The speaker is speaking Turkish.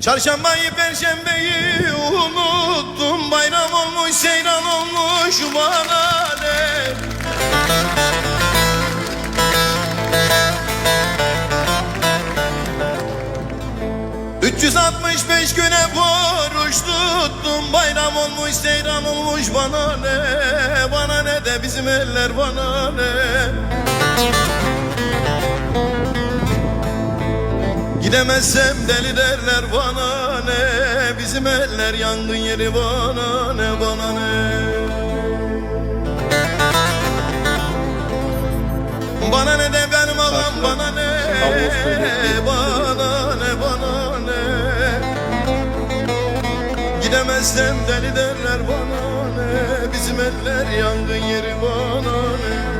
Çarşambayı perşembeyi unuttum. Bayram olmuş seyran olmuş bana ne 365 güne oruç tuttum. Bayram olmuş seyran olmuş bana ne? Bana ne de bizim eller bana ne Gidemezsem deli derler bana ne? Bizim eller yangın yeri bana ne? Bana ne? Bana ne? de benim ağam bana ne? Bana ne? Bana ne? Gidemezsem deli derler bana ne? Bizim eller yangın yeri bana ne